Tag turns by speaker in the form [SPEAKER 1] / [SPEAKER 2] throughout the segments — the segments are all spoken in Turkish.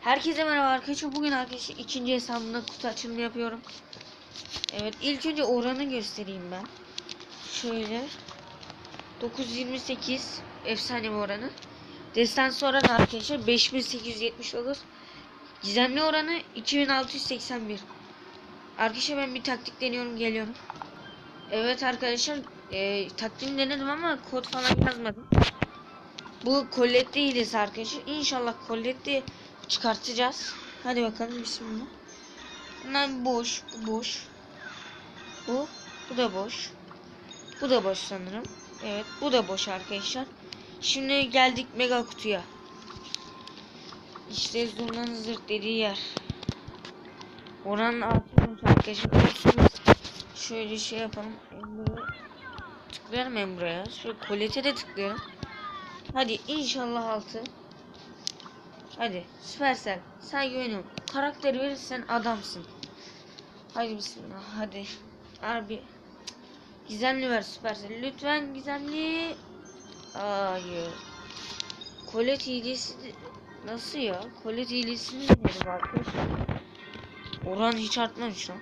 [SPEAKER 1] Herkese merhaba arkadaşlar. Bugün arkadaşlar ikinci hesabımda kutu açılımı yapıyorum. Evet ilk önce oranı göstereyim ben. Şöyle 928 efsane oranı. Destansı oranı arkadaşlar 5879. Gizemli oranı 2681. Arkadaşlar ben bir taktik deniyorum geliyorum. Evet arkadaşlar e, taktiğimi denedim ama kod falan yazmadım. Bu Colette hilesi arkadaşlar. İnşallah Colette çıkartacağız. Hadi bakalım bismillah. Bunlar boş, bu boş. Bu, bu da boş. Bu da boş sanırım. Evet, bu da boş arkadaşlar. Şimdi geldik mega kutuya. İşte zurnanın zırt dediği yer. Oranın altıymış arkadaşlar. Şöyle şey yapalım. Tıklayalım Emre'ye. Şöyle Colette'e de tıklayalım. Hadi inşallah altı. Hadi Supercell sen güveniyorum. Karakteri verirsen adamsın. Hadi bismillah hadi. Harbi. Gizemli ver Supercell. Lütfen gizemli. Hayır. Colette hilesi nasıl ya? Colette hilesini denedim arkadaşlar. Oran hiç artmamış lan.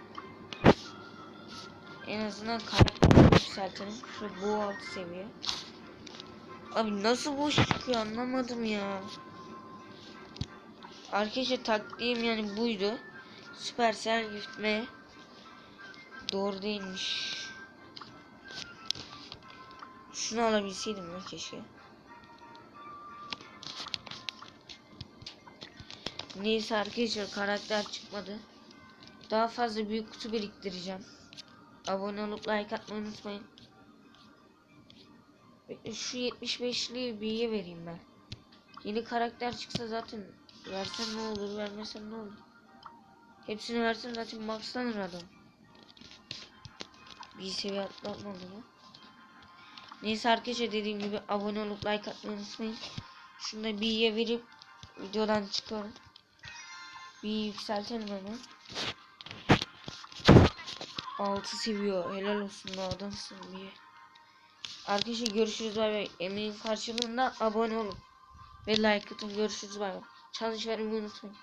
[SPEAKER 1] En azından karakteri yükseltelim. Şu bu altı seviye. Abi nasıl boş çıkıyor anlamadım ya. Arkadaşlar taktiğim yani buydu. Supercell gitme doğru değilmiş. Şunu alabilseydim ya keşke. Neyse arkadaşlar karakter çıkmadı. Daha fazla büyük kutu biriktireceğim. Abone olup like atmayı unutmayın. Şu 75'liği B'ye vereyim ben. Yeni karakter çıksa zaten versen ne olur vermesen ne olur. Hepsini versen zaten maxlanır adam. Bir seviye atlatmadı mı? Neyse arkadaşlar dediğim gibi abone olup like atmayı unutmayın. Şunu da B'ye verip videodan çıkalım. B'yi yükseltelim hemen. 6 seviyor. Helal olsun da adamsın B'ye. Arkadaşlar görüşürüz bay bay. Emeğin karşılığında abone olun. Ve like atın. Görüşürüz bay bay. Challenge vermeyi unutmayın.